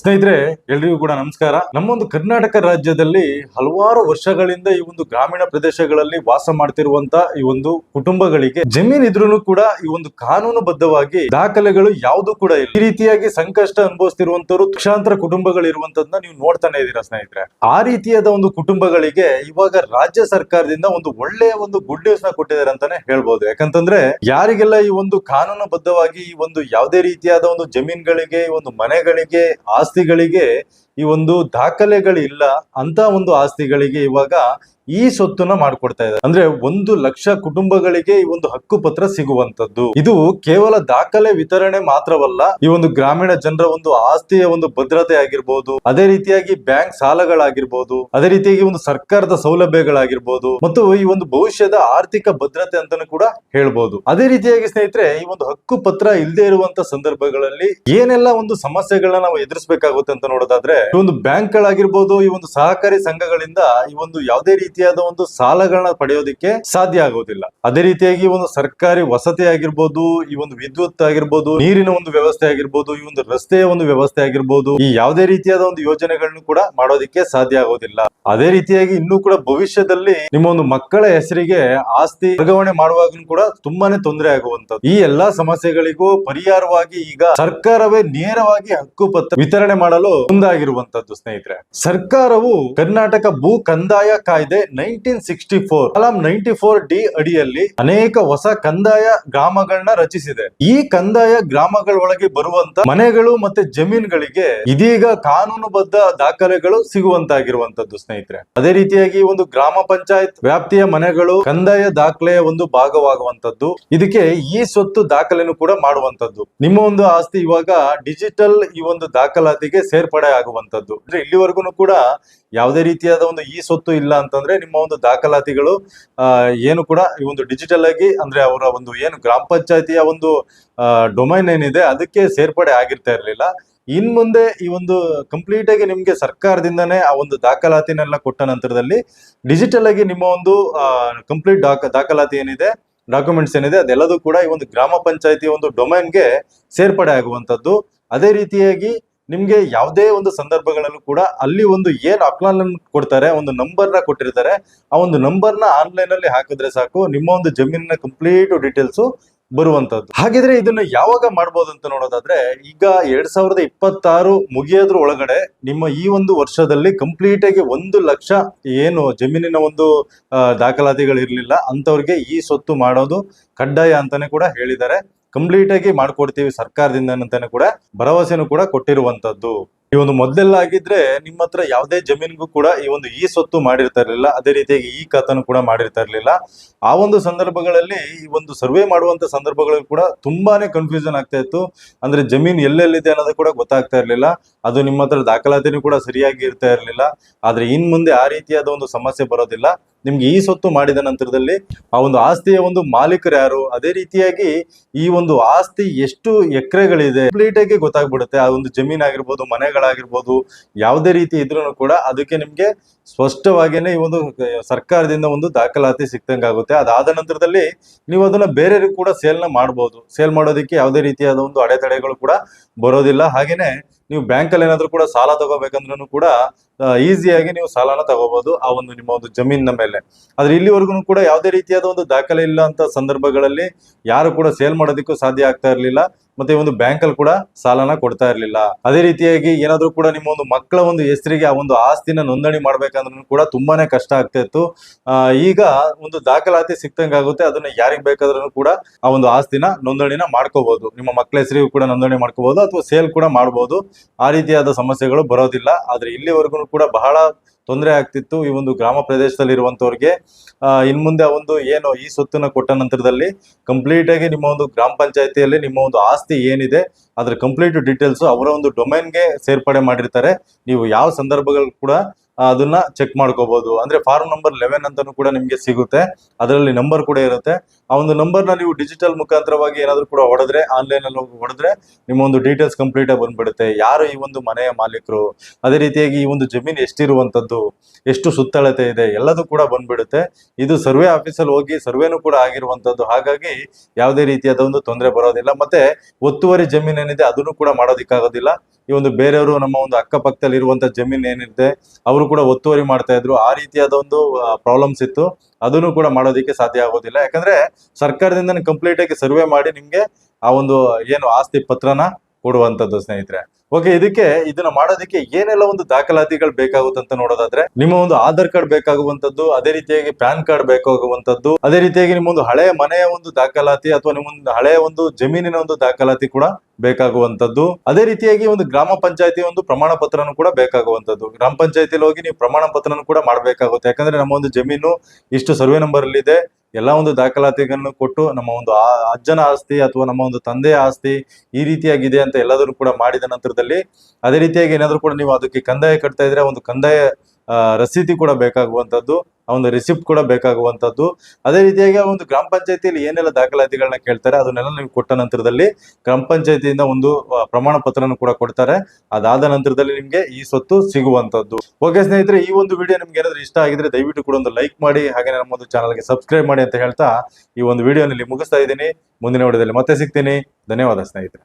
ಸ್ನೇಹಿತರೆ, ಎಲ್ರಿಗೂ ಕೂಡ ನಮಸ್ಕಾರ. ನಮ್ಮೊಂದು ಕರ್ನಾಟಕ ರಾಜ್ಯದಲ್ಲಿ ಹಲವಾರು ವರ್ಷಗಳಿಂದ ಈ ಒಂದು ಗ್ರಾಮೀಣ ಪ್ರದೇಶಗಳಲ್ಲಿ ವಾಸ ಮಾಡ್ತಿರುವಂತ ಈ ಒಂದು ಕುಟುಂಬಗಳಿಗೆ ಜಮೀನ್ ಇದ್ರೂ ಕೂಡ ಈ ಒಂದು ಕಾನೂನುಬದ್ಧವಾಗಿ ದಾಖಲೆಗಳು ಯಾವುದು ಕೂಡ ಇಲ್ಲ. ಈ ರೀತಿಯಾಗಿ ಸಂಕಷ್ಟ ಅನುಭವಿಸ್ತಿರುವಂತವರು ಲಕ್ಷಾಂತರ ಕುಟುಂಬಗಳು ಇರುವಂತದ್ದನ್ನ ನೀವು ನೋಡ್ತಾನೆ ಇದ್ದೀರಾ ಸ್ನೇಹಿತರೆ? ಆ ರೀತಿಯಾದ ಒಂದು ಕುಟುಂಬಗಳಿಗೆ ಇವಾಗ ರಾಜ್ಯ ಸರ್ಕಾರದಿಂದ ಒಂದು ಒಳ್ಳೆಯ ಒಂದು ಗುಡ್ ನ್ಯೂಸ್ನ ಕೊಟ್ಟಿದ್ದಾರೆ ಅಂತಾನೆ ಹೇಳ್ಬೋದು. ಯಾಕಂತಂದ್ರೆ, ಯಾರಿಗೆಲ್ಲ ಈ ಒಂದು ಕಾನೂನುಬದ್ಧವಾಗಿ ಈ ಒಂದು ಯಾವುದೇ ರೀತಿಯಾದ ಒಂದು ಜಮೀನ್ಗಳಿಗೆ ಒಂದು ಮನೆಗಳಿಗೆ ಆಸ್ತಿಗಳಿಗೆ ಈ ಒಂದು ದಾಖಲೆಗಳಿಲ್ಲ ಅಂತ ಒಂದು ಆಸ್ತಿಗಳಿಗೆ ಇವಾಗ ಈ ಸೊತ್ತನ್ನ ಮಾಡ್ಕೊಡ್ತಾ ಇದ್ದಾರೆ. ಅಂದ್ರೆ ಒಂದು ಲಕ್ಷ ಕುಟುಂಬಗಳಿಗೆ ಈ ಒಂದು ಹಕ್ಕು ಪತ್ರ ಸಿಗುವಂತದ್ದು ಇದು ಕೇವಲ ದಾಖಲೆ ವಿತರಣೆ ಮಾತ್ರವಲ್ಲ, ಈ ಒಂದು ಗ್ರಾಮೀಣ ಜನರ ಒಂದು ಆಸ್ತಿಯ ಒಂದು ಭದ್ರತೆ ಆಗಿರ್ಬೋದು, ಅದೇ ರೀತಿಯಾಗಿ ಬ್ಯಾಂಕ್ ಸಾಲಗಳಾಗಿರ್ಬೋದು, ಅದೇ ರೀತಿಯಾಗಿ ಒಂದು ಸರ್ಕಾರದ ಸೌಲಭ್ಯಗಳಾಗಿರ್ಬೋದು, ಮತ್ತು ಈ ಒಂದು ಭವಿಷ್ಯದ ಆರ್ಥಿಕ ಭದ್ರತೆ ಅಂತಾನು ಕೂಡ ಹೇಳ್ಬೋದು. ಅದೇ ರೀತಿಯಾಗಿ ಸ್ನೇಹಿತರೆ, ಈ ಒಂದು ಹಕ್ಕು ಪತ್ರ ಇಲ್ಲದೆ ಇರುವಂತ ಸಂದರ್ಭಗಳಲ್ಲಿ ಏನೆಲ್ಲ ಒಂದು ಸಮಸ್ಯೆಗಳನ್ನ ನಾವು ಎದುರಿಸಬೇಕಾಗುತ್ತೆ ಅಂತ ನೋಡೋದಾದ್ರೆ ಈ ಒಂದು ಬ್ಯಾಂಕ್ ಗಳಾಗಿರ್ಬೋದು ಈ ಒಂದು ಸಹಕಾರಿ ಸಂಘಗಳಿಂದ ಈ ಒಂದು ಯಾವುದೇ ರೀತಿಯಾದ ಒಂದು ಸಾಲಗಳನ್ನ ಪಡೆಯೋದಿಕ್ಕೆ ಸಾಧ್ಯ ಆಗೋದಿಲ್ಲ. ಅದೇ ರೀತಿಯಾಗಿ ಒಂದು ಸರ್ಕಾರಿ ವಸತಿ ಆಗಿರ್ಬೋದು, ಈ ಒಂದು ವಿದ್ಯುತ್ ಆಗಿರ್ಬೋದು, ನೀರಿನ ಒಂದು ವ್ಯವಸ್ಥೆ ಆಗಿರ್ಬೋದು, ಈ ಒಂದು ರಸ್ತೆಯ ಒಂದು ವ್ಯವಸ್ಥೆ ಆಗಿರ್ಬೋದು, ಈ ಯಾವುದೇ ರೀತಿಯಾದ ಒಂದು ಯೋಜನೆಗಳನ್ನು ಕೂಡ ಮಾಡೋದಿಕ್ಕೆ ಸಾಧ್ಯ ಆಗೋದಿಲ್ಲ. ಅದೇ ರೀತಿಯಾಗಿ ಇನ್ನೂ ಕೂಡ ಭವಿಷ್ಯದಲ್ಲಿ ನಿಮ್ಮ ಒಂದು ಮಕ್ಕಳ ಹೆಸರಿಗೆ ಆಸ್ತಿ ವರ್ಗಾವಣೆ ಮಾಡುವಾಗಲೂ ಕೂಡ ತುಂಬಾನೇ ತೊಂದರೆ ಆಗುವಂತದ್ದು ಈ ಎಲ್ಲಾ ಸಮಸ್ಯೆಗಳಿಗೂ ಪರಿಹಾರವಾಗಿ ಈಗ ಸರ್ಕಾರವೇ ನೇರವಾಗಿ ಹಕ್ಕು ಪತ್ರ ವಿತರಣೆ ಮಾಡಲು ಮುಂದಾಗಿರುವಂತದ್ದು ಸ್ನೇಹಿತರೆ. ಸರ್ಕಾರವು ಕರ್ನಾಟಕ ಭೂ ಕಂದಾಯ ಕಾಯ್ದೆ ನೈನ್ಟೀನ್ ಸಿಕ್ಸ್ಟಿ ಫೋರ್, ಕಲಾಂ ನೈನ್ಟಿ ಫೋರ್ ಡಿ ಅಡಿಯಲ್ಲಿ ಅನೇಕ ಹೊಸ ಕಂದಾಯ ಗ್ರಾಮಗಳನ್ನ ರಚಿಸಿದೆ. ಈ ಕಂದಾಯ ಗ್ರಾಮಗಳ ಒಳಗೆ ಬರುವಂತ ಮನೆಗಳು ಮತ್ತೆ ಜಮೀನುಗಳಿಗೆ ಇದೀಗ ಕಾನೂನುಬದ್ಧ ದಾಖಲೆಗಳು ಸಿಗುವಂತಾಗಿರುವಂತದ್ದು ಸ್ನೇಹಿತರೆ. ಅದೇ ರೀತಿಯಾಗಿ ಒಂದು ಗ್ರಾಮ ಪಂಚಾಯತ್ ವ್ಯಾಪ್ತಿಯ ಮನೆಗಳು ಕಂದಾಯ ದಾಖಲೆಯ ಒಂದು ಭಾಗವಾಗುವಂತದ್ದು. ಇದಕ್ಕೆ ಈ ಸ್ವತ್ತು ದಾಖಲೆನು ಕೂಡ ಮಾಡುವಂತದ್ದು. ನಿಮ್ಮ ಒಂದು ಆಸ್ತಿ ಇವಾಗ ಡಿಜಿಟಲ್ ಈ ಒಂದು ದಾಖಲಾತಿಗೆ ಸೇರ್ಪಡೆ ಆಗುವಂತದ್ದು ಅಂದ್ರೆ ಇಲ್ಲಿವರೆಗೂ ಕೂಡ ಯಾವುದೇ ರೀತಿಯಾದ ಒಂದು ಈ ಸೊತ್ತು ಇಲ್ಲ ಅಂತಂದ್ರೆ ನಿಮ್ಮ ಒಂದು ದಾಖಲಾತಿಗಳು ಏನು ಕೂಡ ಈ ಒಂದು ಡಿಜಿಟಲ್ ಆಗಿ ಅಂದ್ರೆ ಅವರ ಒಂದು ಏನು ಗ್ರಾಮ ಪಂಚಾಯತಿಯ ಒಂದು ಡೊಮೈನ್ ಏನಿದೆ ಅದಕ್ಕೆ ಸೇರ್ಪಡೆ ಆಗಿರ್ತಾ ಇರಲಿಲ್ಲ. ಇನ್ ಮುಂದೆ ಈ ಒಂದು ಕಂಪ್ಲೀಟ್ ಆಗಿ ನಿಮ್ಗೆ ಸರ್ಕಾರದಿಂದನೇ ಆ ಒಂದು ದಾಖಲಾತಿನೆಲ್ಲ ಕೊಟ್ಟ ನಂತರದಲ್ಲಿ ಡಿಜಿಟಲ್ ಆಗಿ ನಿಮ್ಮ ಒಂದು ಕಂಪ್ಲೀಟ್ ದಾಖಲಾತಿ ಏನಿದೆ ಡಾಕ್ಯುಮೆಂಟ್ಸ್ ಏನಿದೆ ಅದೆಲ್ಲದೂ ಕೂಡ ಈ ಒಂದು ಗ್ರಾಮ ಪಂಚಾಯತಿಯ ಒಂದು ಡೊಮೈನ್ಗೆ ಸೇರ್ಪಡೆ ಆಗುವಂತದ್ದು. ಅದೇ ರೀತಿಯಾಗಿ ನಿಮ್ಗೆ ಯಾವುದೇ ಒಂದು ಸಂದರ್ಭಗಳಲ್ಲೂ ಕೂಡ ಅಲ್ಲಿ ಒಂದು ಏನ್ ಅಕ್ಲಾನ್ ಕೊಡ್ತಾರೆ, ಒಂದು ನಂಬರ್ನ ಕೊಟ್ಟಿರ್ತಾರೆ, ಆ ಒಂದು ನಂಬರ್ನ ಆನ್ಲೈನ್ ಅಲ್ಲಿ ಹಾಕಿದ್ರೆ ಸಾಕು, ನಿಮ್ಮ ಒಂದು ಜಮೀನಿನ ಕಂಪ್ಲೀಟ್ ಡೀಟೇಲ್ಸ್ ಬರುವಂತದ್ದು ಹಾಗಿದ್ರೆ ಇದನ್ನ ಯಾವಾಗ ಮಾಡ್ಬೋದು ಅಂತ ನೋಡೋದಾದ್ರೆ, ಈಗ ಎರಡ್ ಸಾವಿರದ ಇಪ್ಪತ್ತಾರು ಮುಗಿಯೋದ್ರ ಒಳಗಡೆ ನಿಮ್ಮ ಈ ಒಂದು ವರ್ಷದಲ್ಲಿ ಕಂಪ್ಲೀಟ್ ಆಗಿ ಒಂದು ಲಕ್ಷ ಏನು ಜಮೀನಿನ ಒಂದು ದಾಖಲಾತಿಗಳು ಇರ್ಲಿಲ್ಲ ಅಂತವ್ರಿಗೆ ಈ ಸೊತ್ತು ಮಾಡೋದು ಕಡ್ಡಾಯ ಅಂತಾನೆ ಕೂಡ ಹೇಳಿದ್ದಾರೆ. ಕಂಪ್ಲೀಟ್ ಆಗಿ ಮಾಡ್ಕೊಡ್ತೀವಿ ಸರ್ಕಾರದಿಂದ ಅಂತಾನೆ ಕೂಡ ಭರವಸೆನೂ ಕೂಡ ಕೊಟ್ಟಿರುವಂತದ್ದು ಈ ಒಂದು ಮೊದಲೆಲ್ಲ ಆಗಿದ್ರೆ ನಿಮ್ಮ ಹತ್ರ ಯಾವುದೇ ಜಮೀನಿಗೂ ಕೂಡ ಈ ಒಂದು ಈ ಸ್ವತ್ತು ಮಾಡಿರ್ತಾ ಇರಲಿಲ್ಲ, ಅದೇ ರೀತಿಯಾಗಿ ಈ ಖಾತನು ಕೂಡ ಮಾಡಿರ್ತಾ ಇರಲಿಲ್ಲ. ಆ ಒಂದು ಸಂದರ್ಭಗಳಲ್ಲಿ ಈ ಒಂದು ಸರ್ವೆ ಮಾಡುವಂತ ಸಂದರ್ಭಗಳಲ್ಲಿ ಕೂಡ ತುಂಬಾನೇ ಕನ್ಫ್ಯೂಷನ್ ಆಗ್ತಾ ಇತ್ತು. ಅಂದ್ರೆ ಜಮೀನ್ ಎಲ್ಲೆಲ್ಲಿದೆ ಅನ್ನೋದು ಕೂಡ ಗೊತ್ತಾಗ್ತಾ ಇರಲಿಲ್ಲ. ಅದು ನಿಮ್ಮ ಹತ್ರ ದಾಖಲಾತಿನೂ ಕೂಡ ಸರಿಯಾಗಿ ಇರ್ತಾ ಇರಲಿಲ್ಲ. ಆದ್ರೆ ಇನ್ ಮುಂದೆ ಆ ರೀತಿಯಾದ ಒಂದು ಸಮಸ್ಯೆ ಬರೋದಿಲ್ಲ. ನಿಮ್ಗೆ ಈ ಸ್ವತ್ತು ಮಾಡಿದ ನಂತರದಲ್ಲಿ ಆ ಒಂದು ಆಸ್ತಿಯ ಒಂದು ಮಾಲೀಕರು ಯಾರು? ಅದೇ ರೀತಿಯಾಗಿ ಈ ಒಂದು ಆಸ್ತಿ ಎಷ್ಟು ಎಕರೆಗಳಿದೆ? ಕಂಪ್ಲೀಟ್ ಆಗಿ ಗೊತ್ತಾಗ್ಬಿಡುತ್ತೆ. ಆ ಒಂದು ಜಮೀನ್ ಆಗಿರ್ಬೋದು, ಮನೆಗಳಾಗಿರ್ಬೋದು, ಯಾವುದೇ ರೀತಿ ಇದ್ರೂ ಕೂಡ ಅದಕ್ಕೆ ನಿಮ್ಗೆ ಸ್ಪಷ್ಟವಾಗಿನೇ ಈ ಒಂದು ಸರ್ಕಾರದಿಂದ ಒಂದು ದಾಖಲಾತಿ ಸಿಕ್ತಂಗಾಗುತ್ತೆ ಅದಾದ ನಂತರದಲ್ಲಿ ನೀವು ಅದನ್ನ ಬೇರೆಯವ್ರಿಗೆ ಕೂಡ ಸೇಲ್ನ ಮಾಡಬಹುದು ಸೇಲ್ ಮಾಡೋದಕ್ಕೆ ಯಾವುದೇ ರೀತಿಯಾದ ಒಂದು ಅಡೆತಡೆಗಳು ಕೂಡ ಬರೋದಿಲ್ಲ. ಹಾಗೇನೆ ನೀವು ಬ್ಯಾಂಕಲ್ಲಿ ಏನಾದರೂ ಕೂಡ ಸಾಲ ತಗೋಬೇಕಂದ್ರೂ ಕೂಡ ಈಸಿಯಾಗಿ ನೀವು ಸಾಲನ ತಗೋಬಹುದು ಆ ಒಂದು ನಿಮ್ಮ ಒಂದು ಜಮೀನಿನ ಮೇಲೆ. ಆದ್ರೆ ಇಲ್ಲಿವರೆಗೂ ಕೂಡ ಯಾವುದೇ ರೀತಿಯಾದ ಒಂದು ದಾಖಲೆ ಇಲ್ಲ ಅಂತ ಸಂದರ್ಭಗಳಲ್ಲಿ ಯಾರು ಕೂಡ ಸೇಲ್ ಮಾಡೋದಕ್ಕೂ ಸಾಧ್ಯ ಆಗ್ತಾ ಇರ್ಲಿಲ್ಲ. ಮತ್ತೆ ಒಂದು ಬ್ಯಾಂಕ್ ಅಲ್ಲಿ ಕೂಡ ಸಾಲನ ಕೊಡ್ತಾ ಇರಲಿಲ್ಲ. ಅದೇ ರೀತಿಯಾಗಿ ಏನಾದ್ರೂ ಕೂಡ ನಿಮ್ಮ ಒಂದು ಮಕ್ಕಳ ಒಂದು ಹೆಸರಿಗೆ ಆ ಒಂದು ಆಸ್ತಿನ ನೋಂದಣಿ ಮಾಡ್ಬೇಕಂದ್ರೂ ಕೂಡ ತುಂಬಾನೇ ಕಷ್ಟ ಆಗ್ತಾ ಇತ್ತು. ಈಗ ಒಂದು ದಾಖಲಾತಿ ಸಿಕ್ತಂಗಾಗುತ್ತೆ ಅದನ್ನ ಯಾರಿಗೆ ಬೇಕಾದ್ರೂ ಕೂಡ ಆ ಒಂದು ಆಸ್ತಿನ ನೋಂದಣಿನ ಮಾಡ್ಕೋಬಹುದು ನಿಮ್ಮ ಮಕ್ಕಳ ಹೆಸರಿಗೂ ಕೂಡ ನೋಂದಣಿ ಮಾಡ್ಕೋಬಹುದು ಅಥವಾ ಸೇಲ್ ಕೂಡ ಮಾಡಬಹುದು ಆ ರೀತಿಯಾದ ಸಮಸ್ಯೆಗಳು ಬರೋದಿಲ್ಲ. ಆದ್ರೆ ಇಲ್ಲಿವರೆಗೂ ಕೂಡ ಬಹಳ ತೊಂದರೆ ಆಗ್ತಿತ್ತು ಈ ಒಂದು ಗ್ರಾಮ ಪ್ರದೇಶದಲ್ಲಿ ಇರುವಂತವ್ರಿಗೆ ಇನ್ ಮುಂದೆ ಒಂದು ಏನು ಈ ಸೊತ್ತನ್ನ ಕೊಟ್ಟ ನಂತರದಲ್ಲಿ ಕಂಪ್ಲೀಟ್ ಆಗಿ ನಿಮ್ಮ ಒಂದು ಗ್ರಾಮ ಪಂಚಾಯತಿಯಲ್ಲಿ ನಿಮ್ಮ ಒಂದು ಆಸ್ತಿ ಏನಿದೆ, ಅದ್ರ ಕಂಪ್ಲೀಟ್ ಡೀಟೇಲ್ಸ್ ಅವರ ಒಂದು ಡೊಮೈನ್ಗೆ ಸೇರ್ಪಡೆ ಮಾಡಿರ್ತಾರೆ. ನೀವು ಯಾವ ಸಂದರ್ಭಗಳು ಕೂಡ ಅದನ್ನ ಚೆಕ್ ಮಾಡ್ಕೋಬಹುದು ಅಂದ್ರೆ ಫಾರ್ಮ್ ನಂಬರ್ ಲೆವೆನ್ ಅಂತಾನು ಕೂಡ ನಿಮ್ಗೆ ಸಿಗುತ್ತೆ. ಅದರಲ್ಲಿ ನಂಬರ್ ಕೂಡ ಇರುತ್ತೆ. ಆ ಒಂದು ನಂಬರ್ನ ನೀವು ಡಿಜಿಟಲ್ ಮುಖಾಂತರವಾಗಿ ಏನಾದ್ರು ಕೂಡ ಹೊಡೆದ್ರೆ ಆನ್ಲೈನ್ ಅಲ್ಲಿ ಹೋಗಿ ಹೊಡೆದ್ರೆ ನಿಮ್ಮ ಒಂದು ಡೀಟೇಲ್ಸ್ ಕಂಪ್ಲೀಟ್ ಆಗಿ ಬಂದ್ಬಿಡುತ್ತೆ. ಯಾರು ಈ ಒಂದು ಮನೆಯ ಮಾಲೀಕರು? ಅದೇ ರೀತಿಯಾಗಿ ಈ ಒಂದು ಜಮೀನು ಎಷ್ಟಿರುವಂತದ್ದು? ಎಷ್ಟು ಸುತ್ತಳತೆ ಇದೆ? ಎಲ್ಲದೂ ಕೂಡ ಬಂದ್ಬಿಡುತ್ತೆ. ಇದು ಸರ್ವೆ ಆಫೀಸಲ್ಲಿ ಹೋಗಿ ಸರ್ವೆನೂ ಕೂಡ ಆಗಿರುವಂತದ್ದು. ಹಾಗಾಗಿ ಯಾವುದೇ ರೀತಿಯಾದ ಒಂದು ತೊಂದರೆ ಬರೋದಿಲ್ಲ. ಮತ್ತೆ ಒತ್ತುವರಿ ಜಮೀನ್ ಏನಿದೆ, ಅದನ್ನು ಕೂಡ ಮಾಡೋದಿಕ್ಕಾಗೋದಿಲ್ಲ. ಈ ಒಂದು ಬೇರೆಯವರು ನಮ್ಮ ಒಂದು ಅಕ್ಕಪಕ್ಕದಲ್ಲಿ ಇರುವಂತ ಜಮೀನ್ ಏನಿದೆ, ಅವರು ಕೂಡ ಒತ್ತುವರಿ ಮಾಡ್ತಾ ಇದ್ರು. ಆ ರೀತಿಯಾದ ಒಂದು ಪ್ರಾಬ್ಲಮ್ಸ್ ಇತ್ತು. ಅದನ್ನು ಕೂಡ ಮಾಡೋದಕ್ಕೆ ಸಾಧ್ಯ ಆಗೋದಿಲ್ಲ. ಯಾಕಂದ್ರೆ ಸರ್ಕಾರದಿಂದ ಕಂಪ್ಲೀಟ್ ಆಗಿ ಸರ್ವೆ ಮಾಡಿ ನಿಮ್ಗೆ ಆ ಒಂದು ಏನು ಆಸ್ತಿ ಪತ್ರನ ಕೊಡುವಂತದ್ದು ಸ್ನೇಹಿತರೆ. ಓಕೆ ಇದಕ್ಕೆ ಇದನ್ನ ಮಾಡೋದಕ್ಕೆ ಏನೆಲ್ಲ ಒಂದು ದಾಖಲಾತಿಗಳು ಬೇಕಾಗುತ್ತಂತ ನೋಡೋದಾದ್ರೆ, ನಿಮ್ಮ ಒಂದು ಆಧಾರ್ ಕಾರ್ಡ್ ಬೇಕಾಗುವಂತದ್ದು, ಅದೇ ರೀತಿಯಾಗಿ ಪ್ಯಾನ್ ಕಾರ್ಡ್ ಬೇಕಾಗುವಂತದ್ದು, ಅದೇ ರೀತಿಯಾಗಿ ನಿಮ್ಮ ಒಂದು ಹಳೆಯ ಮನೆಯ ಒಂದು ದಾಖಲಾತಿ ಅಥವಾ ನಿಮ್ಮ ಒಂದು ಹಳೆಯ ಒಂದು ಜಮೀನಿನ ಒಂದು ದಾಖಲಾತಿ ಕೂಡ ಬೇಕಾಗುವಂತದ್ದು ಅದೇ ರೀತಿಯಾಗಿ ಒಂದು ಗ್ರಾಮ ಪಂಚಾಯತಿ ಒಂದು ಪ್ರಮಾಣ ಪತ್ರನೂ ಕೂಡ ಬೇಕಾಗುವಂತದ್ದು ಗ್ರಾಮ ಪಂಚಾಯತಿಲಿ ಹೋಗಿ ನೀವು ಪ್ರಮಾಣ ಪತ್ರನೂ ಕೂಡ ಮಾಡಬೇಕಾಗುತ್ತೆ. ಯಾಕಂದ್ರೆ ನಮ್ಮ ಒಂದು ಜಮೀನು ಇಷ್ಟು ಸರ್ವೆ ನಂಬರ್ ಅಲ್ಲಿ ಇದೆ ಎಲ್ಲಾ ಒಂದು ದಾಖಲಾತಿಗಳನ್ನು ಕೊಟ್ಟು ನಮ್ಮ ಒಂದು ಅಜ್ಜನ ಆಸ್ತಿ ಅಥವಾ ನಮ್ಮ ಒಂದು ತಂದೆಯ ಆಸ್ತಿ ಈ ರೀತಿಯಾಗಿದೆ ಅಂತ ಎಲ್ಲದನ್ನು ಕೂಡ ಮಾಡಿದ ನಂತರದಲ್ಲಿ ಅದೇ ರೀತಿಯಾಗಿ ಏನಾದರೂ ಕೂಡ ನೀವು ಅದಕ್ಕೆ ಕಂದಾಯ ಕಟ್ತಾ ಇದ್ರೆ ಒಂದು ಕಂದಾಯ ಆ, ರಸೀದಿ ಕೂಡ ಬೇಕಾಗುವಂತದ್ದು ಆ ಒಂದು ರಿಸಿಪ್ಟ್ ಕೂಡ ಬೇಕಾಗುವಂತದ್ದು ಅದೇ ರೀತಿಯಾಗಿ ಆ ಒಂದು ಗ್ರಾಮ ಪಂಚಾಯತಿಯಲ್ಲಿ ಏನೆಲ್ಲ ದಾಖಲಾತಿಗಳನ್ನ ಕೇಳ್ತಾರೆ, ಅದನ್ನೆಲ್ಲ ನೀವು ಕೊಟ್ಟ ನಂತರದಲ್ಲಿ ಗ್ರಾಮ ಪಂಚಾಯತಿಯಿಂದ ಒಂದು ಪ್ರಮಾಣ ಪತ್ರನ ಕೂಡ ಕೊಡ್ತಾರೆ. ಅದಾದ ನಂತರದಲ್ಲಿ ನಿಮ್ಗೆ ಈ ಸ್ವತ್ತು ಸಿಗುವಂತದ್ದು ಓಕೆ ಸ್ನೇಹಿತರೆ, ಈ ಒಂದು ವಿಡಿಯೋ ನಿಮ್ಗೆ ಏನಾದ್ರು ಇಷ್ಟ ಆಗಿದ್ರೆ ದಯವಿಟ್ಟು ಕೂಡ ಒಂದು ಲೈಕ್ ಮಾಡಿ, ಹಾಗೆ ನಮ್ಮ ಒಂದು ಚಾನಲ್ಗೆ ಸಬ್ಸ್ಕ್ರೈಬ್ ಮಾಡಿ ಅಂತ ಹೇಳ್ತಾ ಈ ಒಂದು ವಿಡಿಯೋನಲ್ಲಿ ಮುಗಿಸ್ತಾ ಇದ್ದೀನಿ. ಮುಂದಿನ ವಿಡಿಯೋದಲ್ಲಿ ಮತ್ತೆ ಸಿಗ್ತೀನಿ. ಧನ್ಯವಾದ ಸ್ನೇಹಿತರೆ.